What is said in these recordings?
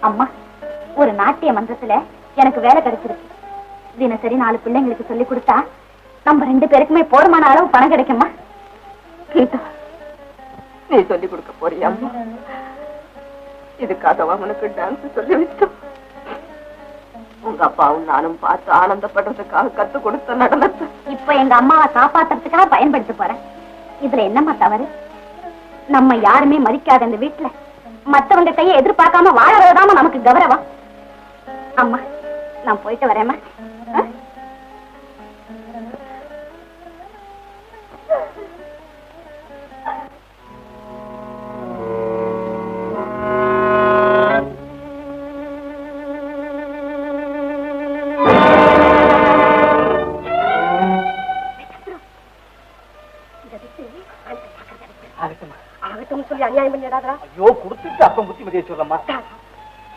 அம்மா ஒரு நாட்டிய மன்றத்துல எனக்கு வேலை கிடைச்சிருக்கு. தினசரி நாலு பிள்ளைங்களுக்கு சொல்லி கொடுத்தா நம்ம ரெண்டு பேருக்குமே போதுமான அளவு பணம் கிடைக்குமா கீதா நீ சொல்லி கொடுக்க போறியா இதுக்காக அவனுக்கு டான்ஸ் சொல்லி வச்சோம் உங்க அப்பாவும் நானும் பார்த்து ஆனந்தப்படுறதுக்காக கத்து கொடுத்த நடனத்தை. இப்ப எங்க அம்மாவை காப்பாத்துறதுக்காக பயன்படுத்த போறேன். இதுல என்னம்மா தவறு? நம்ம யாருமே மதிக்காத இந்த வீட்டுல மத்தவங்க கையை எதிர்பார்க்காம வாழறதுதான் நமக்கு கௌரவம். அம்மா நான் போயிட்டு வரேம்மா. ஆகட்டும். சொல்லி அநியாயம் பண்ணிடாதா ஐயோ கொடுத்துட்டு அப்ப புத்திமதியை சொல்லம்மா.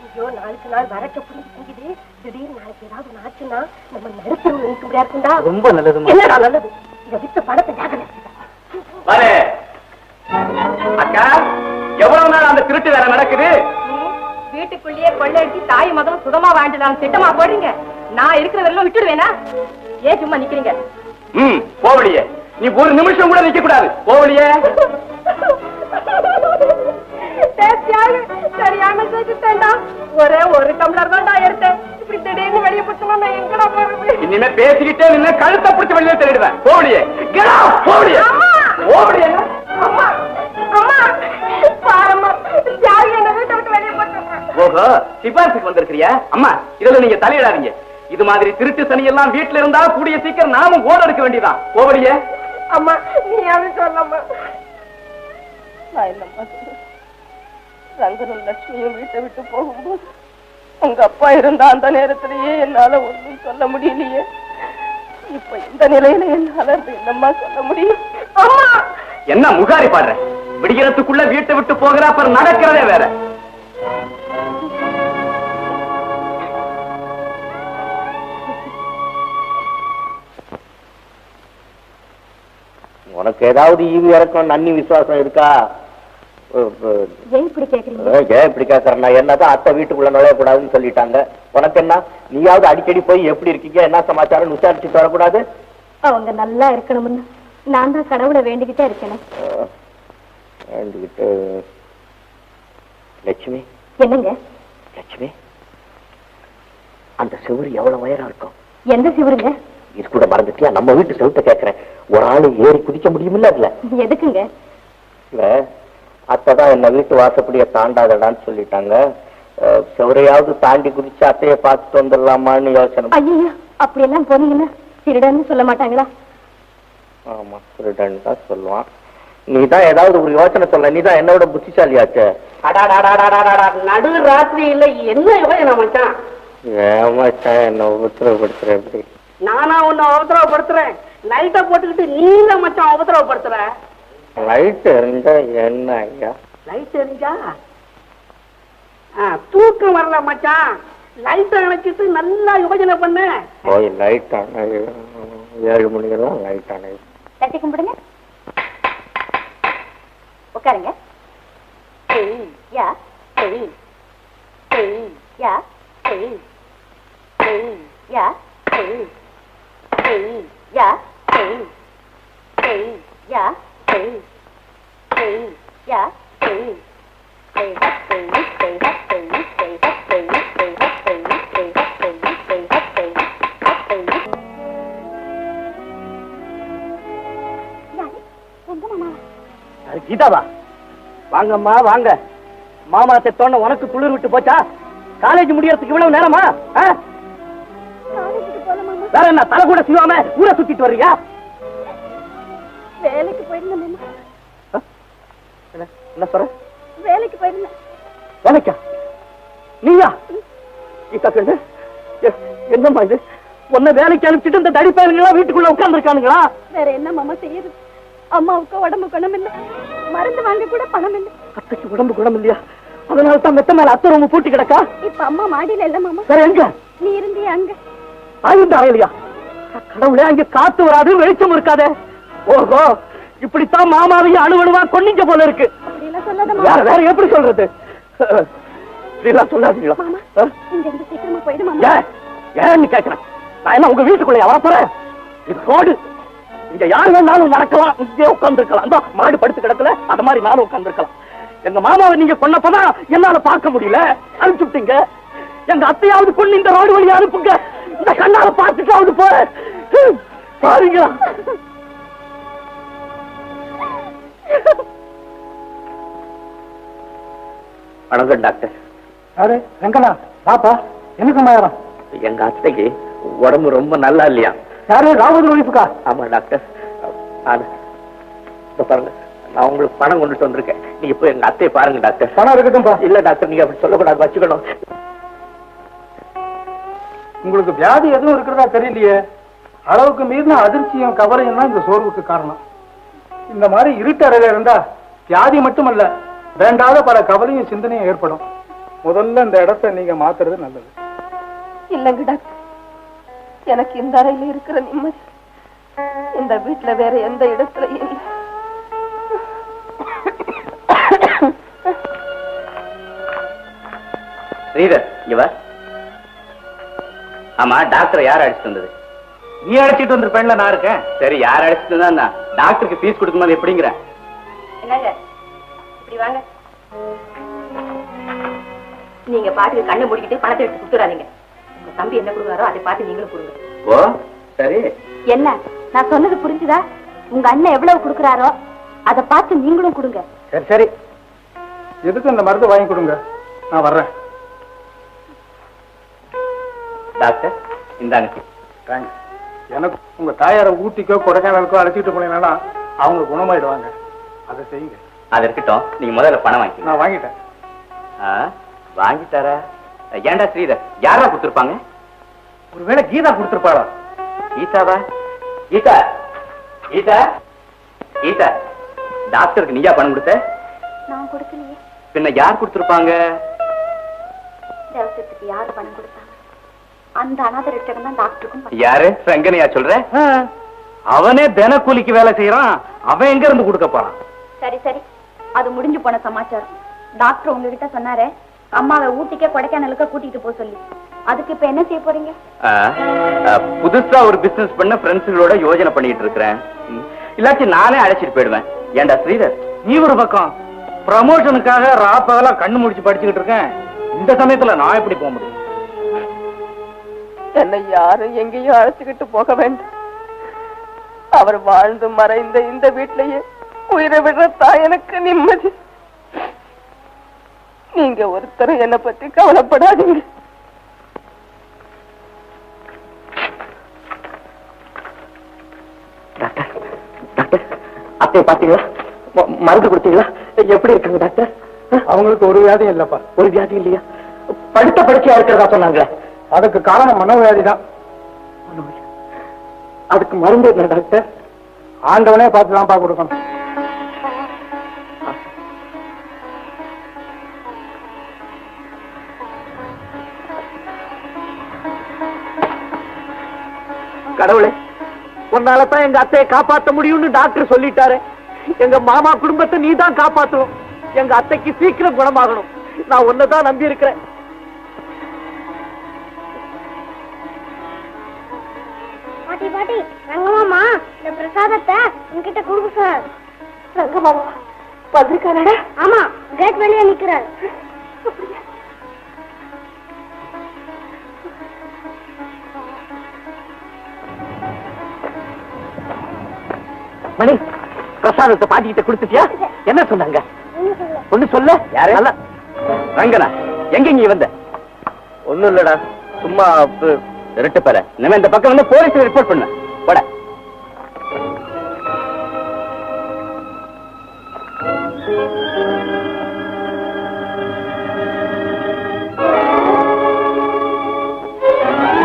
ஐயோ நாளுக்கு நாள் வரட்ட புள்ளி செஞ்சுது திடீர்னு நாளைக்கு ஏதாவது ஒண்ணு ஆச்சுன்னா நம்ம நடுத்தரும் நினைக்க முடியா இருக்குண்டா ரொம்ப நல்லதுமா என்னடா நல்லது? இத வித்து பணத்தை ஜாகிரதை வரே. அக்கா எவ்வளவு நாள் அந்த திருட்டு வேலை நடக்குது? வீட்டுக்குள்ளேயே கொள்ளையடிச்சு தாய் மகனும் சுகமா வாழ்ந்துலாம் திட்டமா போடுறீங்க. நான் இருக்கிற வரையிலும் விட்டுடுவேனா? ஏன் சும்மா நிக்கிறீங்க? ம் போவலியே நீ ஒரு நிமிஷம் கூட நிக்க கூடாது. போவலியே சரியான செஞ்சுட்டேன்டா ஒரே ஒரு டம்ளர் தான்டா எடுத்தேன். இப்படி திடீர்னு வெளியே போட்டுமா நான் எங்கடா போறது? இனிமே பேசிக்கிட்டே நின்னு கழுத்தை பிடிச்சு வெளியே தள்ளிடுவேன் போவலியே போவலியே போவலியே அம்மா! அம்மா! பாரம்மா தியாகி என்ன வீட்டை விட்டு வெளியே போட்டுறேன் ஓஹோ சிபாரிசுக்கு வந்திருக்கிறியா? அம்மா இதுல நீங்க தலையிடாதீங்க. இது மாதிரி திருட்டு சனி எல்லாம் வீட்டுல இருந்தா கூடிய சீக்கிரம் நாமும் ஓட எடுக்க வேண்டியதான் போவலியே அம்மா நீ அவன் சொல்லம்மா நான் என்னம்மா ரங்கனும் லட்சுமியும் வீட்டை விட்டு போகும்போது உங்க அப்பா இருந்த அந்த நேரத்திலேயே என்னால ஒண்ணும் சொல்ல முடியலையே. இப்ப இந்த நிலையில என்னால என்னம்மா சொல்ல முடியும்? என்ன முகாரி பாடுற? விடுகிறதுக்குள்ள வீட்டை விட்டு போகிற அப்புறம் நடக்கிறதே வேற. உனக்கு ஏதாவது ஈவி இறக்கம் நன்னி விசுவாசம் இருக்கா? ஏன் இப்படி நான் என்னதான் அத்தை வீட்டுக்குள்ள நுழையக்கூடாதுன்னு சொல்லிட்டாங்க. உனக்கு என்ன? நீயாவது அடிக்கடி போய் எப்படி இருக்கீங்க? என்ன சமாச்சாரம்? விசாரிச்சுட்டு வரக்கூடாது அவங்க நல்லா இருக்கணும்னு நான் தான் கடவுளை வேண்டிக்கிட்டே இருக்கேன். அஹ் வேண்டிக்கிட்டு லட்சுமி? என்னங்க? லட்சுமி அந்த செவுரு எவ்வளவு உயரம் இருக்கும்? எந்த சிவருங்க? இது கூட மறந்துட்டியா? நம்ம வீட்டு செவுத்த கேட்கறேன் ஒரு ஆளு ஏறி குதிக்க முடியுமில்ல அதுல? எதுக்குங்க? இல்ல அத்தைதான் என்ன வீட்டு வாசப்படிய தாண்டாதடான்னு சொல்லிட்டாங்க. செவரையாவது தாண்டி குதிச்சு அத்தைய பார்த்துட்டு வந்துடலாமான்னு யோசனை. ஐயோ அப்படியெல்லாம் போனீங்கன்னா திருடன்னு சொல்ல மாட்டாங்களா? ஆமா திருடன் தான் சொல்லுவான். நீ தான் ஏதாவது ஒரு யோசனை சொல்ல நீ தான் என்னோட புத்திசாலியாச்சே. நடு ராத்திரியில என்ன யோசனை மச்சான்? ஏமாச்சான் என்ன உபத்திரப்படுத்துற எப்படி நானா உன்னை உபத்திரவப்படுத்துறேன் லைட்டை போட்டுக்கிட்டு நீ தான் மச்சான் உபத்திரவப்படுத்துற லைட் இருந்தா என்ன ஐயா? லைட் எரிஞ்சா ஆ, தூக்கம் வரல மச்சான். லைட்டை அணைச்சிட்டு நல்லா யோசனை பண்ணு. போய் லைட் ஆன ஏழு மணிக்கெல்லாம் லைட் ஆன தட்டி கும்பிடுங்க. உட்காருங்க. யா யா யா யா யா யா அது கீதாவா? வாங்கம்மா வாங்க. மாமா செத்தோன்ன உனக்கு குளிர் விட்டு போச்சா? காலேஜ் முடியறதுக்கு இவ்வளவு நேரமா? ஆ? வேற என்ன தலை கூட சிவாம ஊரை சுத்திட்டு வர்றியா வேலைக்கு போயிருந்தேன்? என்ன சொல்ற? வேலைக்கு போயிருந்தேன். வேலைக்கா? நீயா? கீதா கண்ணு என்னம்மா இது? உன்னை வேலைக்கு அனுப்பிச்சிட்டு இந்த தடிப்பயலுங்களா வீட்டுக்குள்ள உட்கார்ந்துருக்கானுங்களா? வேற என்ன மாமா செய்யுது அம்மாவுக்கு உடம்பு குணம் இல்லை மருந்து வாங்க கூட பணம் இல்லை அத்தைக்கு உடம்பு குணம் இல்லையா அதனால தான் மெத்த மேல அத்தை ரொம்ப பூட்டி கிடக்கா? இப்ப அம்மா மாடியில இல்ல மாமா. வேற எங்க? நீ இருந்தியே அங்க. ஆயுந்த அறையிலையா கடவுளே அங்க காத்து வராது வெளிச்சம் இருக்காதே. ஓஹோ இப்படித்தான் மாமாவையும் அணுவணுவா கொன்னிங்க போல இருக்கு. வேற வேற எப்படி சொல்றது? இப்படிலாம் சொல்லாதீங்களா? ஏன்னு கேட்கிறேன். நான் என்ன உங்க வீட்டுக்குள்ள வரப்போறேன்? இது ரோடு இங்க யாரு வேணாலும் நடக்கலாம். இங்கே உட்கார்ந்து இருக்கலாம் மாடு படுத்து கிடக்கல அந்த மாதிரி நானும் உட்கார்ந்து இருக்கலாம் எங்க மாமாவை நீங்க கொன்னப்பதான் என்னால பார்க்க முடியல. அனுப்பிச்சு விட்டீங்க. எங்க அத்தையாவது கொண்டு இந்த ரோடு வழியா அனுப்புங்க. இந்த கண்ணால பார்த்துட்டாவது போ. பாருங்க. வணக்கம் டாக்டர். யாரு? ரங்கனா பாப்பா என்ன சமாதானம் எங்க அத்தைக்கு உடம்பு ரொம்ப நல்லா இல்லையா? யாரு? ராவதி ஒழிப்புக்கா ஆமா டாக்டர். பாருங்க. நான் உங்களுக்கு பணம் கொண்டுட்டு வந்திருக்கேன். நீங்க போய் எங்க அத்தையை பாருங்க டாக்டர். பணம் இருக்கட்டும்பா. இல்ல டாக்டர் நீங்க அப்படி சொல்லக்கூடாது. வச்சுக்கணும். உங்களுக்கு வியாதி எதுவும் இருக்கிறதா தெரியலையே? அளவுக்கு மீறின அதிர்ச்சியும் கவலையும் தான் இந்த சோர்வுக்கு காரணம். இந்த மாதிரி இருட்டு அறையில இருந்தா வியாதி மட்டுமல்ல வேண்டாத பல கவலையும் சிந்தனையும் ஏற்படும். முதல்ல இந்த இடத்த நீங்க மாத்துறது நல்லது. இல்லைங்க டாக்டர். எனக்கு இந்த அறையில இருக்கிற நிம்மதி இந்த வீட்டுல வேற எந்த இடத்துலயும் இல்லை. ஸ்ரீதர் இங்க வா. ஆமா டாக்டர் யார் அழைச்சிட்டு வந்தது? நீ அழைச்சிட்டு வந்திருப்பேன்ல நான் இருக்கேன்? சரி யார் அழைச்சிட்டு வந்தா டாக்டருக்கு ஃபீஸ் கொடுக்கும்போது எப்படிங்கிற என்னங்க? இப்படி வாங்க. நீங்க பாட்டுக்கு கண்ணை மூடிக்கிட்டு பணத்தை எடுத்து கொடுத்துறாதீங்க. உங்க தம்பி என்ன கொடுக்குறாரோ அதை பார்த்து நீங்களும் கொடுங்க. ஓ சரி. என்ன? நான் சொன்னது புரிஞ்சுதா? உங்க அண்ணன் எவ்வளவு கொடுக்குறாரோ அதை பார்த்து நீங்களும் கொடுங்க. சரி சரி. எதுக்கு இந்த மருந்து வாங்கி கொடுங்க? நான் வர்றேன். டாக்டர் இந்தாங்க. தேங்க்ஸ் எனக்கு உங்க தாயாரை ஊட்டிக்கோ கொடைக்கானலுக்கோ அழைச்சிட்டு போனீங்கன்னா அவங்க குணமாயிடுவாங்க. அதை செய்யுங்க. அது இருக்கட்டும். நீங்க முதல்ல பணம் வாங்கிக்கணும் நான் வாங்கிட்டேன். ஆ, வாங்கிட்டாரா? ஏன்டா ஸ்ரீதர் யாரா கொடுத்துருப்பாங்க? ஒருவேளை கீதா கொடுத்துருப்பாளா? கீதாவா? கீதா? கீதா? கீதா டாக்டருக்கு நீயா பணம் கொடுத்த? நான் கொடுக்கலையே. பின்ன யார் கொடுத்துருப்பாங்க? யாரு பணம் கொடுத்தாங்க அந்த அனாத ரட்சகம் தான் டாக்டருக்கும். யாரு? ரங்கனையா சொல்ற? அவனே தினக்கூலிக்கு வேலை செய்யறான் அவன் எங்க இருந்து கொடுக்க போறான்? சரி சரி. அது முடிஞ்சு போன சமாச்சாரம். டாக்டர் உங்ககிட்ட சொன்னாரே அம்மாவை ஊட்டிக்கே கொடைக்கானலுக்கு கூட்டிட்டு போக சொல்லி. அதுக்கு இப்ப என்ன செய்ய போறீங்க? புதுசா ஒரு பிசினஸ் பண்ண ஃப்ரெண்ட்ஸுகளோட யோசனை பண்ணிட்டு இருக்கிறேன். இல்லாட்டி நானே அழைச்சிட்டு போயிடுவேன். ஏன்டா ஸ்ரீதர் நீ ஒரு பக்கம் ப்ரமோஷனுக்காக ராப்பகலா கண்ணு முடிச்சு படிச்சுக்கிட்டு இருக்கேன். இந்த சமயத்துல நான் எப்படி போக முடியும்? என்னை யாரும் எங்கேயும் அழைச்சுக்கிட்டு போக வேண்டாம். அவர் வாழ்ந்து மறைந்த இந்த வீட்டிலேயே உயிரை விடுறதா எனக்கு நிம்மதி. நீங்க ஒருத்தரும் என்னை பத்தி கவலைப்படாதீங்க. டாக்டர் டாக்டர் அத்தையை பாத்தீங்களா ம- மருந்து கொடுத்தீங்களா? எப்படி இருக்காங்க டாக்டர்? அவங்களுக்கு ஒரு வியாதியும் இல்லப்பா. ஒரு வியாதி இல்லையா? படுத்த படுக்கையா இருக்கிறதா சொன்னாங்க அதுக்கு காரணம் மனோவியாதி தான் அதுக்கு மருந்து என்ன டாக்டர்? ஆண்டவனே பார்த்து தான்ப்பா கொடுக்கணும். கடவுளே உன்னால தான் எங்க அத்தையை காப்பாத்த முடியும்னு டாக்டர் சொல்லிட்டாரு. எங்க மாமா குடும்பத்தை நீ தான் காப்பாத்தணும். எங்க அத்தைக்கு சீக்கிரம் குணமாகணும். நான் உன்னதான் நம்பி இருக்கிறேன் பாட்டி ரங்கமாமா இந்த பிரசாதத்தை உங்ககிட்ட கொடுக்க சார். ரங்கமாமா வந்திருக்காரடா. ஆமா கேட் வெளியே நிக்கிறார். மணி பிரசாதத்தை பாட்டிக்கிட்ட கொடுத்துட்டியா? என்ன சொன்னாங்க? ஒண்ணு சொல்ல? யாரு? ரங்கனா எங்க நீ வந்த? ஒண்ணும் இல்லடா. சும்மா ரெட்டு பல இனிமே இந்த பக்கம் வந்து போலீஸ் ரிப்போர்ட் பண்ண. போட.